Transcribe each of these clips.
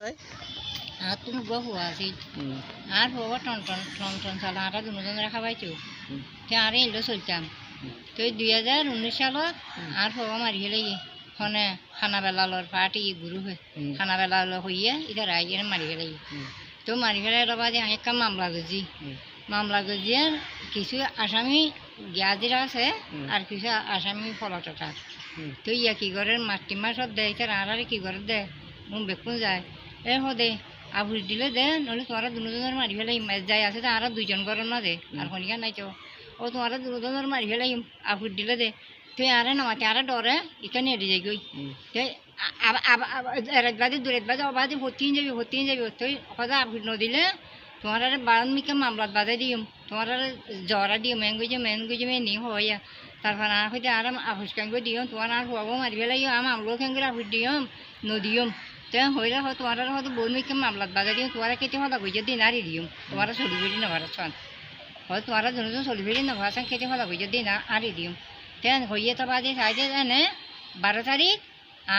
আর তুমি বহু আছি আর বাবা টন টন টন টন চালা আটা দুজন রাখা পাইছো। তে আর এলো চলতাম। তো দুই হাজার উনিশ সালত আর বাবা মারি গেলে ফোনে খানা বেলা লর পার্টি গুরু হয়ে খানা বেলা লো হইয়া এটা রাইজের মারি গেলে তো মারি ফেলে রবা যে একটা মামলা গজি। মামলা গজিয়ে কিছু আসামি গ্যাজিরা আছে আর কিছু আসামি ফলটটা তো ইয়া কি করে মাটি মাসত দেয় তার আর আর কি করে দে মোক বেকুন যায়। এ হদে আবুর দিলে দে নহলে তোমারা দুজনের মারি ফেলাই যাই আছে তো আর দুইজন করে না দে আর খনিকা নাই তো। ও তোমারা দুজনের মারি ফেলাই আবুর দিলে দে। তুই আরে নামাতে আরে ডরে এখানে এড়ে যাই গই এরাত বাদে দূরেত বাদে অবাদে ভর্তি যাবি ভর্তি যাবি তুই কথা আবুর নদিলে তোমার আরে বারণ মিকে মামলাত বাদে দিম তোমার আরে জ্বরা দিম মেন গইছে মেন গইছে মেন নি হইয়া তারপর আর হইতে আর আহুস কেন দিম তোমার আর হওয়াবো মারি ফেলাই আম আমলো কেন করে আহুস দিম নদিম। তে হইলে হয় তোমার হয়তো বোন মিকে মামলাত বাদে দিম তোমার কেটে হলা গইছে দিন আরি দিম তোমার চলি ফেরি নভার চান হয় তোমার দুজন চলি ফেরি নভার চান কেটে হলা গইছে দিন আরি দিম তে হইয়ে তো বাদে চাইছে এনে বারো তারিখ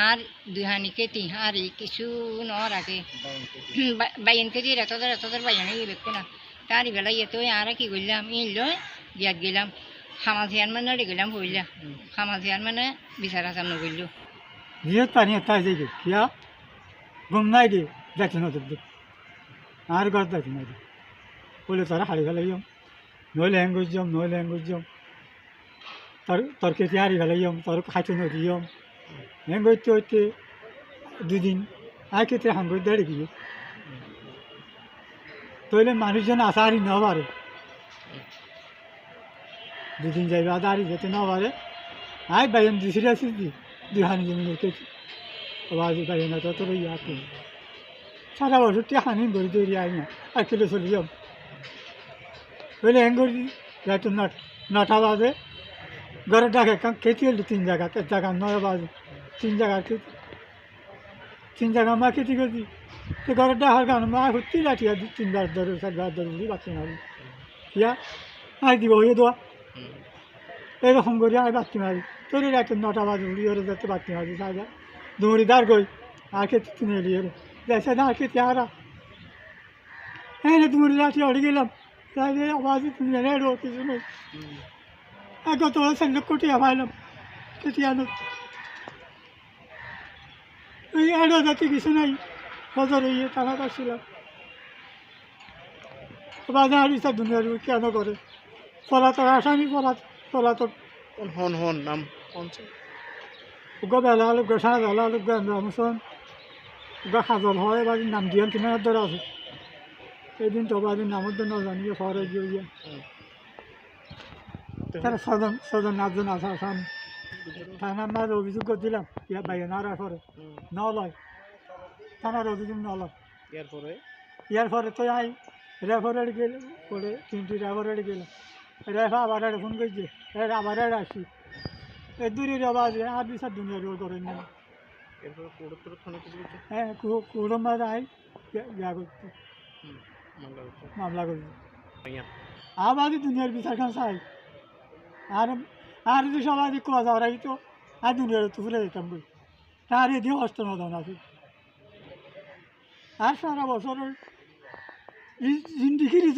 আর দুহানি কেটি। আর কিছু নর আগে। বাইন কেজি রেতদের রেতদের বাইনে বেকো না তার বেলা ইয়েতো আর কি করলাম লই বিয়াত গেলাম। খামাজিয়ান মানে গেলাম হইলা খামাজিয়ান মানে বিচার আচার নগরল পানি যাই কিয়া? ঘুম নাই দি যাচ্ছে না তোর আর ঘর যাচ্ছে না বলে তারা হারি ফেলাইম নইলে ল্যাঙ্গুয়েজ যাম নইলে ল্যাঙ্গুয়েজ যাম তোর তোর কেটে হারি ফেলাইম তোর খাইতে নদীয়ম ল্যাঙ্গুয়েজ তো হইতে দুদিন আর কেটে হাঙ্গুর দেড় গিয়ে তইলে মানুষজন আসা হারি ন পারে দুদিন যাইবে আদা হারি যেতে ন পারে আই বাইন দিছিরে আসিস দি দুই হানি জমি কেটে আবার বাইন তো তোর ইয়া করে সারা বছর টি হানি গড়ি তৈরি আই না আর কিলো চলে যাম বলে হেন করি রাত নট নটা বাজে ঘরে ডাকে খেতে এলো তিন জায়গা এক জায়গা নয় বাজে তিন জায়গা খেতে তিন জায়গা মা খেতে করছি তো ঘরে ডাকার কারণ মা হচ্ছি লাঠি আর তিনবার ধরে চারবার ধরে বুঝি বাচ্চা মারি ইয়া আই দিব হয়ে দেওয়া এরকম করে আমি বাচ্চা মারি তোর রাত নটা বাজে উড়ি ওরে যাতে বাচ্চা মারি সাজা আর খেতে তুমি এলি এলো দেখে না খেতে হারা হ্যাঁ দৌড়ি লাঠি অড়ে গেলাম তাহলে আওয়াজ তুমি জানে কিছু নেই আর গত বছর লোক কোটি পাইলাম কেটে আনো ওই এড়ো যাতে কিছু নাই বছর ইয়ে টাকা কাটছিলাম বাজার ইচ্ছা দুনিয়ার কেন করে পলাতক আসামি পলা পলাতক হন হন নাম কোনছে উগা বেলা আলু গেছা বেলা আলু রামসন উগা সাজল হয় এবার নাম দিয়ান কিনার ধরে আছে। এদিন তো বাদিন নামের জন্য জানিয়ে শহরে গিয়ে গিয়ে তারা ছজন ছজন আটজন আছে আসামি থানার মাঝে অভিযোগ করছিলাম ইয়া বাইরে নাড়ার পরে। ন লয় থানার অভিযোগ ন লয় এরপরে ইয়ার পরে তো আই রেফারের গেল পরে তিনটি রেফারের গেল। রেফা আবার ফোন করছে আবার আসি এ দূরের আবার আর বিচার দুনিয়া রোল করেন না হ্যাঁ কুড়ম মাঝে আই ইয়া করছে। মামলা ভাইয়া দুনিয়ার বিচার খান চাই আর আর যদি সবাই কোয়া যাওয়ার তো আর দুনিয়ার তো ফুলে যেতাম বই। তার এদিকে অস্ত নদন আছে। আর সারা বছর জিন্দিগিরি